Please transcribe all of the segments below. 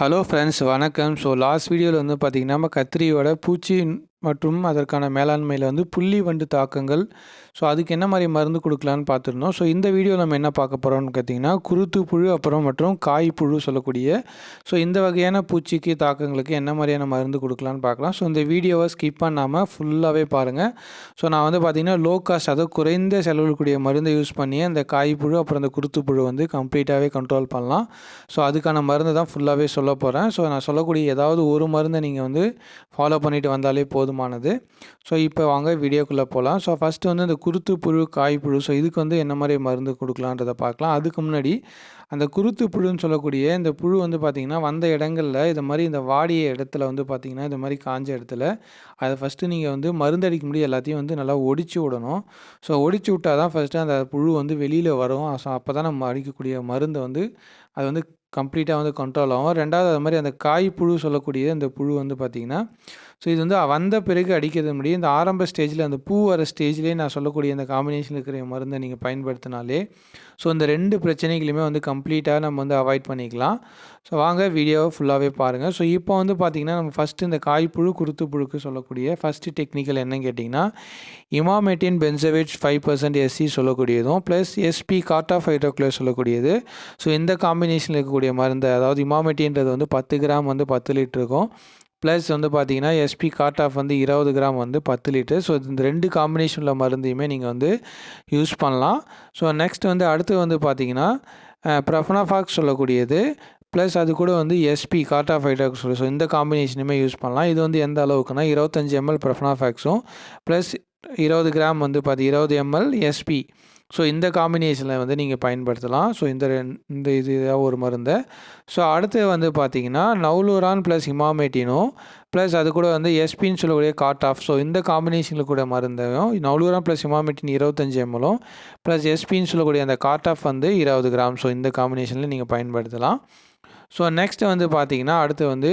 Hello friends வணக்கம். So last வீடியோவில் வந்து பார்த்திங்கன்னா நம்ம கத்திரியோட பூச்சி மற்றும் அதற்கான மேலாண்மையில் வந்து புள்ளி வண்டு தாக்கங்கள். ஸோ அதுக்கு என்ன மாதிரி மருந்து கொடுக்கலான்னு பார்த்துருந்தோம். ஸோ இந்த வீடியோவில் நம்ம என்ன பார்க்க போகிறோம்னு பார்த்தீங்கன்னா குருத்து புழு அப்புறம் மற்றும் காய் புழு சொல்லக்கூடிய ஸோ இந்த வகையான பூச்சிக்கு தாக்கங்களுக்கு என்ன மாதிரியான மருந்து கொடுக்கலான்னு பார்க்கலாம். ஸோ இந்த வீடியோவை ஸ்கிப் பண்ணாமல் ஃபுல்லாகவே பாருங்கள் ஸோ நான் வந்து பார்த்திங்கன்னா லோ காஸ்ட் அதாவது குறைந்த செலவுக்கூடிய மருந்தை யூஸ் பண்ணி அந்த காய் புழு அப்புறம் அந்த குருத்து புழு வந்து கம்ப்ளீட்டாகவே கண்ட்ரோல் பண்ணலாம். ஸோ அதுக்கான மருந்து தான் ஃபுல்லாகவே சொல்ல போகிறேன் ஸோ நான் சொல்லக்கூடிய ஏதாவது ஒரு மருந்தை நீங்கள் வந்து ஃபாலோ பண்ணிட்டு வந்தாலே போதும். போதுமானது. ஸோ இப்போ வாங்க வீடியோக்குள்ளே போகலாம் ஸோ ஃபஸ்ட்டு வந்து இந்த குருத்து புழு காய் புழு. ஸோ இதுக்கு வந்து என்ன மாதிரி மருந்து கொடுக்கலான்றதை பார்க்கலாம். அதுக்கு முன்னாடி அந்த குருத்து புழுன்னு சொல்லக்கூடிய இந்த புழு வந்து பார்த்திங்கன்னா வந்த இடங்களில் இது மாதிரி இந்த வாடிய இடத்துல வந்து பார்த்திங்கன்னா இந்த மாதிரி காஞ்ச இடத்துல அதை ஃபஸ்ட்டு நீங்கள் வந்து மருந்து அடிக்க முடியும். எல்லாத்தையும் வந்து நல்லா ஒடிச்சு விடணும். ஸோ ஒடிச்சு விட்டால் தான் ஃபஸ்ட்டு அந்த புழு வந்து வெளியில் வரும். ஸோ அப்போ தான் நம்ம அடிக்கக்கூடிய மருந்தை வந்து அது வந்து கம்ப்ளீட்டாக வந்து கண்ட்ரோல் ஆகும். ரெண்டாவது அது மாதிரி அந்த காய் புழு சொல்லக்கூடிய அந்த புழு வந்து பார்த்திங்கன்னா ஸோ இது வந்து வந்த பிறகு அடிக்கிறது முடியும். இந்த ஆரம்ப ஸ்டேஜில் அந்த பூ வர ஸ்டேஜ்லேயே நான் சொல்லக்கூடிய இந்த காம்பினேஷன் இருக்கிற மருந்தை நீங்கள் பயன்படுத்தினாலே ஸோ இந்த ரெண்டு பிரச்சனைகளையுமே வந்து கம்ப்ளீட்டாக நம்ம வந்து அவாய்ட் பண்ணிக்கலாம். ஸோ வாங்க வீடியோவை ஃபுல்லாகவே பாருங்கள் ஸோ இப்போ வந்து பார்த்திங்கன்னா நம்ம ஃபஸ்ட்டு இந்த காய்ப்புழு குருத்து புழுக்கு சொல்லக்கூடிய ஃபஸ்ட்டு டெக்னிக்கல் என்னன்னு கேட்டிங்கன்னா emamectin benzoate five percent SC சொல்லக்கூடியதும் plus SP கார்டா ஃபைட்டோக்ளோ சொல்லக்கூடியது. ஸோ இந்த காம்பினேஷனில் இருக்கக்கூடிய மருந்து அதாவது இமாமெட்டின்றது வந்து பத்து கிராம் வந்து பத்து லிட்டருக்கும் ப்ளஸ் வந்து பார்த்தீங்கன்னா எஸ்பி காட் ஆஃப் வந்து இருபது கிராம் வந்து பத்து லிட்டர் ஸோ இந்த ரெண்டு காம்பினேஷனில் மருந்தையுமே நீங்கள் வந்து யூஸ் பண்ணலாம். ஸோ நெக்ஸ்ட் வந்து அடுத்து வந்து பார்த்தீங்கன்னா ப்ரஃபனாஃபாக்ஸ் சொல்லக்கூடியது. ப்ளஸ் அது கூட வந்து எஸ்பி காட்டா ஃபைட்டாக்ஸ் சொல்லி. ஸோ இந்த காம்பினேஷனுமே யூஸ் பண்ணலாம். இது வந்து எந்த அளவுக்குன்னா இருபத்தஞ்சி எம்எல் ப்ரஃபனாஃபாக்ஸும் ப்ளஸ் இருபது கிராம் வந்து பார்த்து இருபது எம்எல் எஸ்பி ஸோ இந்த காம்பினேஷனில் வந்து நீங்கள் பயன்படுத்தலாம். ஸோ இந்த இந்த இது ஒரு மருந்தை. ஸோ அடுத்து வந்து பார்த்தீங்கன்னா நவுலூரான் ப்ளஸ் ஹிமாமேட்டினோ ப்ளஸ் அது கூட வந்து எஸ்பின்னு சொல்லக்கூடிய காட் ஆஃப் ஸோ இந்த காம்பினேஷனில் கூட மருந்தையும் நவுலூரான் ப்ளஸ் இமாமேட்டின் இருபத்தஞ்சி எம்எலும் ப்ளஸ் எஸ்பின்னு சொல்லக்கூடிய அந்த காட் ஆஃப் வந்து இருபது கிராம் ஸோ இந்த காம்பினேஷனில் நீங்கள் பயன்படுத்தலாம். ஸோ நெக்ஸ்ட்டு வந்து பார்த்தீங்கன்னா அடுத்து வந்து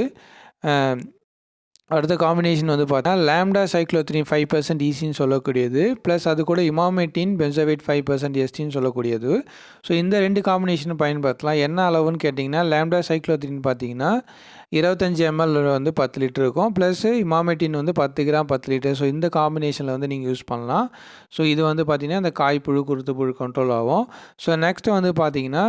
அடுத்த காம்பினேஷன் வந்து பார்த்தா லேம்டா சைக்ளோத்ரின் ஃபைவ் பர்சன்ட் ஈஸின்னு சொல்லக்கூடியது. ப்ளஸ் அது கூட இமாமெட்டின் பென்சோவேட் ஃபைவ் பர்சன்ட் எஸ்டின்னு சொல்லக்கூடியது. ஸோ இந்த ரெண்டு காம்பினேஷனும் பயன்படுத்தலாம். என்ன அளவுன்னு கேட்டிங்கன்னா லேம்டா சைக்ளோத்ரின் பார்த்தீங்கன்னா இருபத்தஞ்சி எம்எல் வந்து பத்து லிட்டர் இருக்கும். ப்ளஸ் இமாமெட்டின் வந்து பத்து கிராம் பத்து லிட்டர். ஸோ இந்த காம்பினேஷனில் வந்து நீங்கள் யூஸ் பண்ணலாம். ஸோ இது வந்து பார்த்திங்கன்னா இந்த காய் புழு குருத்து புழு கண்ட்ரோல் ஆகும். ஸோ நெக்ஸ்ட் வந்து பார்த்திங்கன்னா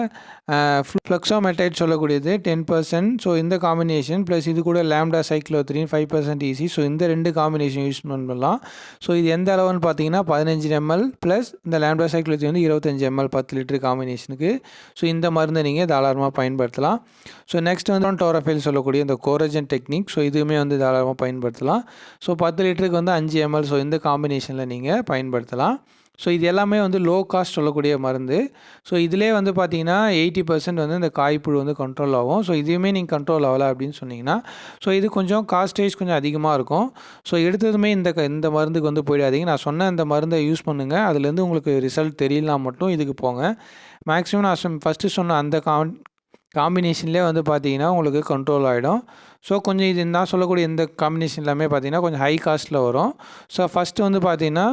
ஃப்ளக்ஸோமெட்டைட் சொல்லக்கூடியது டென் பர்சன்ட் ஸோ இந்த காம்பினேஷன் ப்ளஸ் இது கூட lambda cyhalothrin five percent EC so இந்த ரெண்டு காம்பினேஷன் யூஸ் பண்ணலாம். ஸோ இது எந்த அளவுன்னு பார்த்தீங்கன்னா பதினஞ்சு எம்எல் ப்ளஸ் இந்த லேம்டா சைக்ளோத்ரின் வந்து இருபத்தஞ்சி எம்எல் பத்து லிட்டர் காம்பினேஷனுக்கு ஸோ இந்த மருந்தை நீங்கள் தாராளமாக பயன்படுத்தலாம். ஸோ நெக்ஸ்ட் வந்து டோரஃபைல் சொல்லக்கூடிய இந்த கோரஜன் டெக்னிக் ஸோ இதுவுமே வந்து தாராளமாக பயன்படுத்தலாம். ஸோ பத்து லிட்டருக்கு வந்து அஞ்சு எம்எல் ஸோ இந்த காம்பினேஷனில் நீங்கள் பயன்படுத்தலாம். ஸோ இது எல்லாமே வந்து லோ காஸ்ட் சொல்லக்கூடிய மருந்து. ஸோ இதிலே வந்து பார்த்தீங்கன்னா எயிட்டி பர்சன்ட் வந்து இந்த காய்ப்புழு வந்து கண்ட்ரோல் ஆகும். ஸோ இதுவுமே நீங்கள் கண்ட்ரோல் ஆகலை அப்படின்னு சொன்னீங்கன்னா ஸோ இது கொஞ்சம் காஸ்டேஜ் கொஞ்சம் அதிகமாக இருக்கும். ஸோ எடுத்ததுமே இந்த இந்த மருந்துக்கு வந்து போயிடாதீங்க. நான் சொன்ன இந்த மருந்தை யூஸ் பண்ணுங்கள் அதுலேருந்து உங்களுக்கு ரிசல்ட் தெரியலனா மட்டும் இதுக்கு போங்க. மேக்ஸிமம் நான் ஃபஸ்ட்டு சொன்ன அந்த கான் காம்பினேஷன்லேயே வந்து பார்த்தீங்கன்னா உங்களுக்கு கண்ட்ரோல் ஆகிடும் ஸோ கொஞ்சம் இது நான் சொல்லக்கூடிய இந்த காம்பினேஷன் எல்லாமே பார்த்தீங்கன்னா கொஞ்சம் ஹை காஸ்ட்டில் வரும். ஸோ ஃபஸ்ட்டு வந்து பார்த்தீங்கன்னா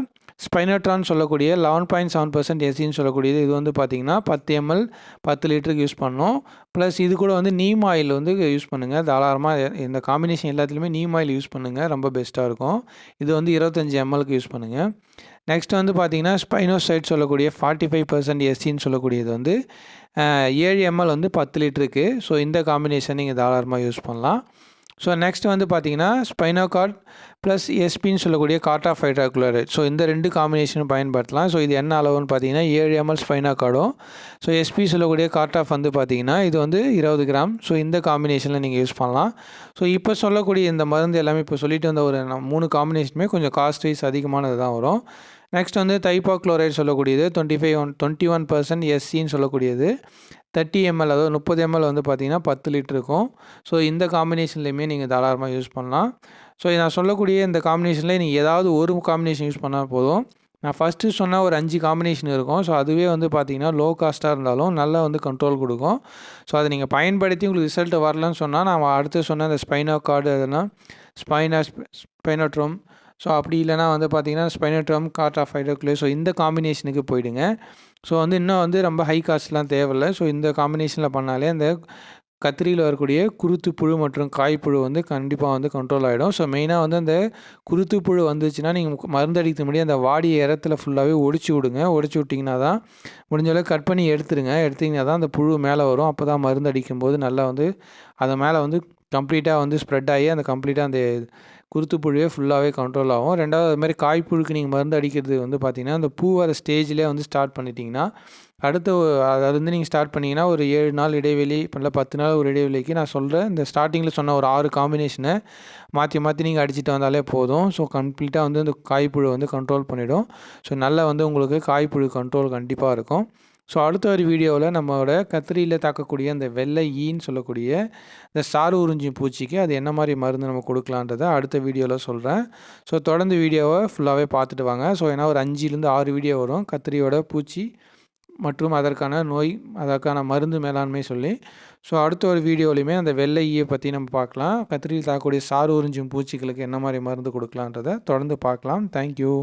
ஸ்பைனோட்ரான் சொல்லக்கூடிய லெவன் பாயிண்ட் செவன் பர்சன்ட் எஸ்சின்னு சொல்லக்கூடியது. இது வந்து பார்த்திங்கன்னா பத்து எம்எல் பத்து லிட்டருக்கு யூஸ் பண்ணோம். ப்ளஸ் இது கூட வந்து நீம் ஆயில் வந்து யூஸ் பண்ணுங்கள் தாராளமாக இந்த காம்பினேஷன் எல்லாத்துலேயுமே நீம் ஆயில் யூஸ் பண்ணுங்கள் ரொம்ப பெஸ்ட்டாக இருக்கும். இது வந்து இருபத்தஞ்சி எம்எல்க்கு யூஸ் பண்ணுங்கள் நெக்ஸ்ட் வந்து பார்த்தீங்கன்னா ஸ்பைனோசைட் சொல்லக்கூடிய ஃபார்ட்டி ஃபைவ் பர்சன்ட் எஸ்சின்னு சொல்லக்கூடியது வந்து ஏழு எம்எல் வந்து பத்து லிட்டருக்கு. ஸோ இந்த காம்பினேஷன் நீங்கள் தாராளமாக யூஸ் பண்ணலாம். ஸோ நெக்ஸ்ட் வந்து பார்த்தீங்கன்னா ஸ்பைனோகார்ட் ப்ளஸ் எஸ்பின்னு சொல்லக்கூடிய காட்டா ஃபைட்ராகுலர் ஸோ இந்த ரெண்டு காம்பினேஷனும் பயன்படுத்தலாம். ஸோ இது என்ன அளவுன்னு பார்த்தீங்கன்னா ஏழு எம்எல் ஸ்பைனா கார்டும் ஸோ எஸ்பி சொல்லக்கூடிய காட்டாஃப் வந்து பார்த்தீங்கன்னா இது வந்து இருபது கிராம். ஸோ இந்த காம்பினேஷனில் நீங்கள் யூஸ் பண்ணலாம். ஸோ இப்போ சொல்லக்கூடிய இந்த மருந்து எல்லாமே இப்போ சொல்லிட்டு வந்த ஒரு மூணு காம்பினேஷனுமே கொஞ்சம் காஸ்ட் வைஸ் அதிகமானது தான் வரும். நெக்ஸ்ட் வந்து தைப்பா குளோரைட் சொல்லக்கூடியது twenty five one twenty one percent எஸ்சின்னு சொல்லக்கூடியது. தேர்ட்டி எம்எல் அதாவது முப்பது எம்எல் வந்து பார்த்திங்கன்னா பத்து லிட்டர் இருக்கும். ஸோ இந்த காம்பினேஷன்லேயுமே நீங்கள் தாராளமாக யூஸ் பண்ணலாம். ஸோ நான் சொல்லக்கூடிய இந்த காம்பினேஷனில் நீங்கள் ஏதாவது ஒரு காம்பினேஷன் யூஸ் பண்ணால் போதும். நான் ஃபஸ்ட்டு சொன்னால் ஒரு அஞ்சு காம்பினேஷன் இருக்கும். ஸோ அதுவே வந்து பார்த்திங்கன்னா லோ காஸ்ட்டாக இருந்தாலும் நல்லா வந்து கண்ட்ரோல் கொடுக்கும். ஸோ அதை நீங்கள் பயன்படுத்தி உங்களுக்கு ரிசல்ட் வரலன்னு சொன்னால் நான் அடுத்து சொன்ன இந்த ஸ்பைனோ கார்டு அதெல்லாம் ஸ்பைனா ஸ்பைனோட்ரோம் ஸோ அப்படி இல்லைனா வந்து பார்த்தீங்கன்னா ஸ்பைனோட்ரம் கார்ட் ஆஃப் ஸோ இந்த காம்பினேஷனுக்கு போயிடுங்க. ஸோ வந்து இன்னும் வந்து ரொம்ப ஹை காஸ்ட்லாம் தேவையில்லை. ஸோ இந்த காம்பினேஷனில் பண்ணாலே அந்த கத்திரியில் வரக்கூடிய குருத்து புழு மற்றும் காய்ப்புழு வந்து கண்டிப்பாக வந்து கண்ட்ரோல் ஆகிடும் ஸோ மெயினாக வந்து அந்த குருத்து புழு வந்துச்சுன்னா நீங்கள் மருந்தடிக்க முடியும் அந்த வாடிய இடத்துல ஃபுல்லாகவே ஒடிச்சு விடுங்க. ஒடிச்சு விட்டிங்கன்னா தான் முடிஞ்ச அளவுக்கு கட் பண்ணி எடுத்துருங்க. எடுத்திங்கன்னா தான் அந்த புழு மேலே வரும். அப்போ தான் மருந்து அடிக்கும்போது நல்லா வந்து அதை மேலே வந்து கம்ப்ளீட்டாக வந்து ஸ்ப்ரெட் ஆகி அந்த கம்ப்ளீட்டாக அந்த குருத்து புழுவே ஃபுல்லாகவே கண்ட்ரோல் ஆகும். ரெண்டாவது அது மாதிரி காய்ப்புழுக்கு நீங்கள் மருந்து அடிக்கிறது வந்து பார்த்திங்கன்னா அந்த பூ வர ஸ்டேஜ்லேயே வந்து ஸ்டார்ட் பண்ணிட்டீங்கன்னா அடுத்த அது வந்து நீங்கள் ஸ்டார்ட் பண்ணிங்கன்னா ஒரு ஏழு நாள் இடைவெளி இல்லை பத்து நாள் ஒரு இடைவெளிக்கு நான் சொல்கிறேன் இந்த ஸ்டார்டிங்கில் சொன்ன ஒரு ஆறு காம்பினேஷனை மாற்றி மாற்றி நீங்கள் அடிச்சுட்டு வந்தாலே போதும். ஸோ கம்ப்ளீட்டாக வந்து இந்த காய்ப்புழு வந்து கண்ட்ரோல் பண்ணிவிடும் ஸோ நல்லா வந்து உங்களுக்கு காய்ப்புழு கண்ட்ரோல் கண்டிப்பாக இருக்கும். ஸோ அடுத்த ஒரு வீடியோவில் நம்மளோட கத்திரியில் தாக்கக்கூடிய அந்த வெள்ளை ஈன்னு சொல்லக்கூடிய இந்த சாறு உறிஞ்சி பூச்சிக்கு அது என்ன மாதிரி மருந்து நம்ம கொடுக்கலான்றதை அடுத்த வீடியோவில் சொல்கிறேன் ஸோ தொடர்ந்து வீடியோவை ஃபுல்லாகவே பார்த்துட்டு வாங்க. ஸோ ஏன்னா ஒரு அஞ்சுலேருந்து ஆறு வீடியோ வரும். கத்திரியோட பூச்சி மற்றும் அதற்கான நோய் அதற்கான மருந்து மேலாண்மை சொல்லி. ஸோ அடுத்த ஒரு வீடியோலையுமே அந்த வெள்ளை ஈயை பற்றி நம்ம பார்க்கலாம். கத்திரியில் தாக்கக்கூடிய சாறு உறிஞ்சும் பூச்சிகளுக்கு என்ன மாதிரி மருந்து கொடுக்கலான்றதை தொடர்ந்து பார்க்கலாம். தேங்க்யூ